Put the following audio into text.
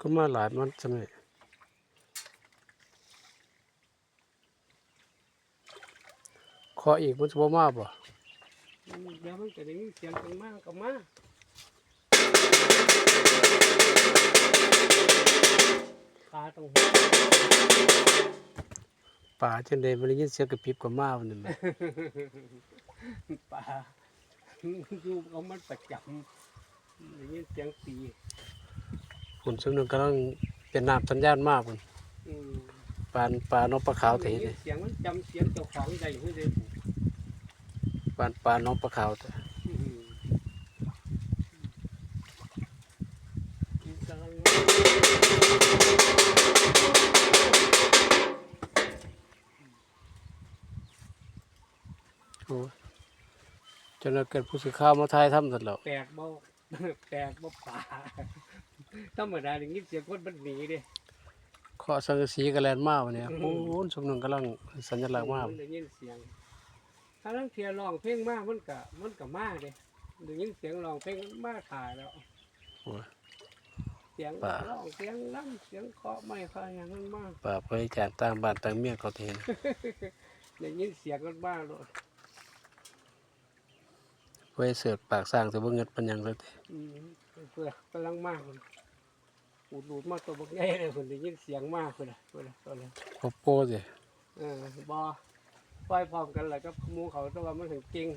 ก็มาหลายมันสมัยขออีกมันจะบ่มาบ่อืมเดี๋ยวมันจะได้ยินเสียงกันมากก็มาปลาตรงป่าจังได๋มันได้ยินเสียงกระพริบก็มาวันนี้แหมปลาอยู่เอามันประจำได้ยินเสียงตี ฝุ่นซึ่งนึงกำลังเป็นน้ำสัญญาณมากพุ่นอืมปานปลานกปลาขาวเถได้ยินี่นเสียงมันจำเสียงเจ้าของได้ไม่ได้ปานปลานกปลาขาวเถอืมมันกำลังโอ้ยจนว่าเกิดผู้สื่อข่าวมาถ่ายทำซั่นแล้วแปลกบ่ แปลกบ่ป่าธรรมดาได้ยินเสียงคนมันหนีเด้ขอสังกะสีก็แล่นมาวันนี้โอ้ยซุมนึงกำลังสัญลักษณ์มามันได้ยินเสียง ถ้าลังเทียร้องเพลงมากมันก็มันก็มาเด้ได้ยินเสียงร้องเพลงมาถ่ายแล้วโอ้ยเสียงป่าร้องเสียงล่ำเสียงเคาะไม้เคาะหยังมันมาป่าเพื่อจานต่างบ้านต่างเมียเขาเห็นได้ยินเสียงมันมาโลด เพื่อเสิร์ฟปากสร้างแต่บ่เงิดปัญญังเลยอืมเพื่อกำลังมาพุ่นอูดดูดมาตัวบักใหญ่เลยคนได้ยินเสียงมาคนน่ะคนน่ะคนน่ะโปโป้สิเออบ่ปล่อยพร้อมกันเลยกับหมูเขาแต่ว่ามันถึงจริง